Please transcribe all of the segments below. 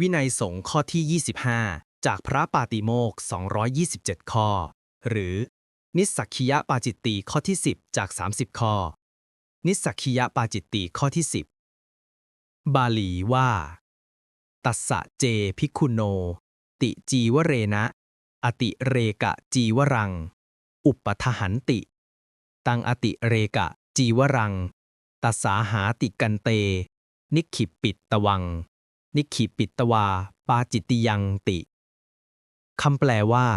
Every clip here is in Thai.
วินัยสงฆ์ข้อที่ 25 จากพระปาติโมก227 ข้อ หรือ นิสสักคียปาจิตตีข้อที่ 10 จาก 30 ข้อ นิสสักคียปาจิตตีข้อที่ 10 บาลีว่า ตัสสะเจภิกขุโน ติจีวเรนะ อติเรกะจีวรัง อุปทหันติ ตังอติเรกะจีวรัง ตัสสาหาติกันเต นิคิปปิตตวัง นิคิปปิตตวา ปาจิตติยังติคำแปลว่า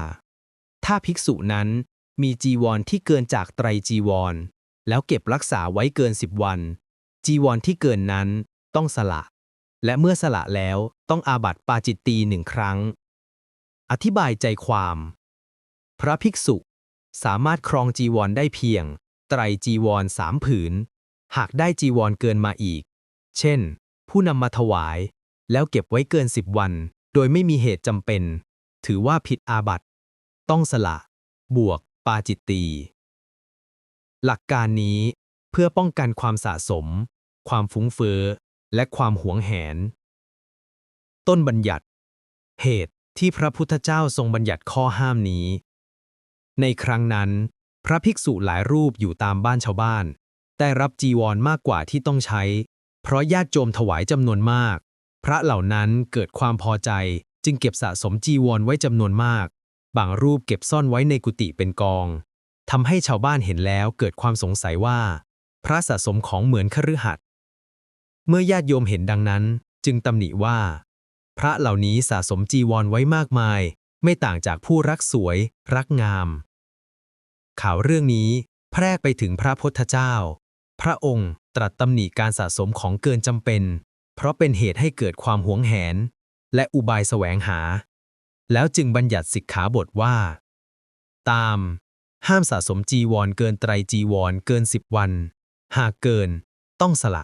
ถ้าภิกษุนั้นมีจีวรที่เกินจากไตรจีวร แล้วเก็บรักษาไว้เกินสิบวัน จีวรที่เกินนั้นต้องสละ และเมื่อสละแล้วต้องอาบัติปาจิตตีหนึ่งครั้ง อธิบายใจความ พระภิกษุสามารถครองจีวรได้เพียง ไตรจีวรสามผืน หากได้จีวรเกินมาอีก เช่น ผู้นำมาถวาย แล้วเก็บไว้เกินสิบวัน โดยไม่มีเหตุจำเป็น ถือว่าผิดอาบัติ ต้องสละ บวก ปาจิตตี หลักการนี้เพื่อป้องกันความสะสม ความฟุ้งเฟ้อ และความหวงแหน ต้นบัญญัติ เหตุที่พระพุทธเจ้าทรงบัญญัติข้อห้ามนี้ ในครั้งนั้น พระภิกษุหลายรูปอยู่ตามบ้านชาวบ้าน ได้รับจีวรมากกว่าที่ต้องใช้ เพราะญาติโยมถวายจำนวนมาก พระเหล่านั้นเกิดความพอใจจึงเก็บสะสมจีวรไว้จำนวนมาก บางรูปเก็บซ่อนไว้ในกุฏิเป็นกองทำให้ชาวบ้านเห็นแล้วเกิดความสงสัยว่า พระสะสมของเหมือนคฤหัสถ์เมื่อญาติโยมเห็นดังนั้น จึงตำหนิว่า พระเหล่านี้สะสมจีวรไว้มากมาย ไม่ต่างจากผู้รักสวย รักงาม ข่าวเรื่องนี้ แพร่ไปถึงพระพุทธเจ้า พระองค์ตรัสตำหนิการสะสมของเกินจำเป็น เพราะเป็นเหตุให้เกิดความหวงแหน และอุบายแสวงหา แล้วจึงบัญญัติสิกขาบทว่า ตาม ห้ามสะสมจีวรเกินไตรจีวรเกินสิบวัน หากเกิน ต้องสละ